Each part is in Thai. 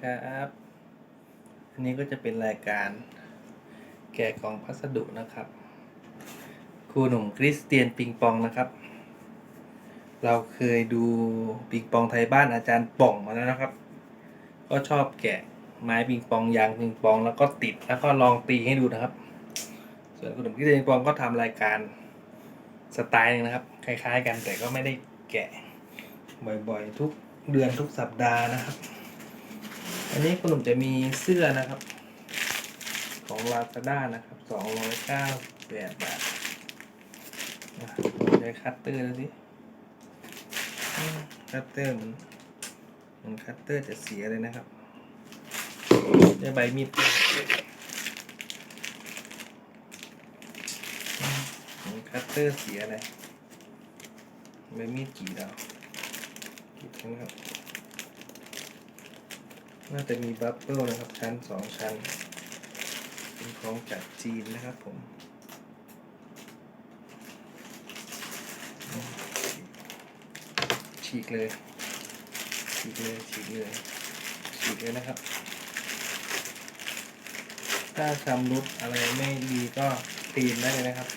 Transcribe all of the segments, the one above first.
ครับ อันนี้ก็จะเป็นรายการแกะกล่องพัสดุนะครับ ครูหนุ่มคริสเตียนปิงปองนะครับ เราเคยดูปิงปองไทยบ้านอาจารย์ป่องมาแล้วนะครับ ก็ชอบแกะไม้ปิงปองยางปิงปองแล้วก็ติดแล้วก็ลองตีให้ดูนะครับ ส่วนครูหนุ่มคริสเตียนปิงปองก็ทำรายการสไตล์หนึงนะครับ คล้าย ๆ กันแต่ก็ไม่ได้แกะบ่อยๆ ทุกเดือนทุกสัปดาห์นะครับ อันนี้คุณหนุ่มจะมีเสื้อนะครับ ของ Lazada นะครับ298บาทอะผมใช้คัตเตอร์ดูสิคัตเตอร์มันเหมันคัตเตอร์จะเสียเลยนะครับได้ใบมีดอืมเหมันคัตเตอร์เสียเลยใบมีดกี่ดาวกี่ทั้งครับ น่าจะมีบับเบิลนะครับ ชั้นสองชั้น เป็นของจากจีนนะครับผมฉีกเลยฉีกเลยฉีกเลยฉีกเลยนะครับ ถ้าชำรุดอะไรไม่ดีก็ตีนได้เลยนะครับ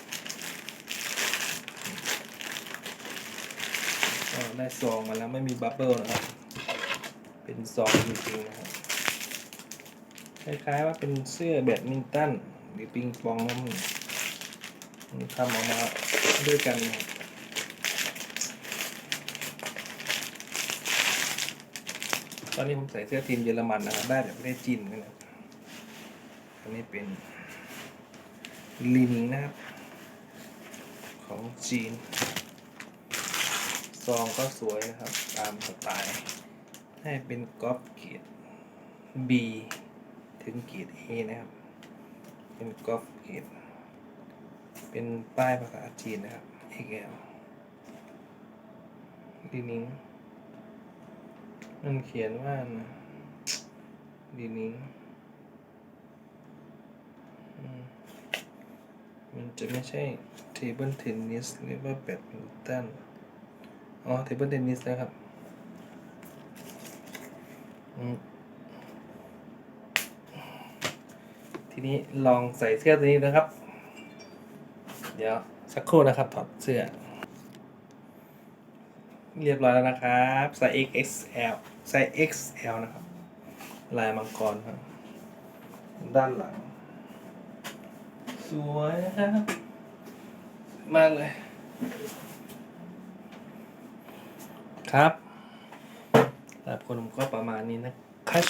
ก็ได้ซองมาแล้วไม่มีบับเบิลนะครับ เป็นซองจริงๆนะครับคล้ายๆว่าเป็นเสื้อแบดมินตันหรือปิงปองนะมันมันทำออกมาด้วยกันตอนนี้ผมใส่เสื้อทีมเยอรมันนะครับได้แบบประเทศจีนกันนะอันนี้เป็นลินิงนะครับ ของจีน ซองก็สวยนะครับ ตามสไตล์ ให้เป็นก๊อปเกียร B ถึงเกียร A นะครับ เป็นก๊อปเกียรเป็นป้ายภาษาจีนนะครับ XL ดีนิงมันเขียนว่าดีนิงมันจะไม่ใช่เทเบิลเทนนิสหรือว่าแบดมินตันอ๋อเทเบิลเทนนิสนะครับ ทีนี้ลองใส่เสื้อตัวนี้นะครับ เดี๋ยวสักครู่นะครับถอดเสื้อ เรียบร้อยแล้วนะครับใส่ XXL ใส่ XL นะครับ ลายมังกรครับ ด้านหลัง สวยนะครับมากเลย ครับ สำหรับคนผมก็ประมาณนี้นะครับ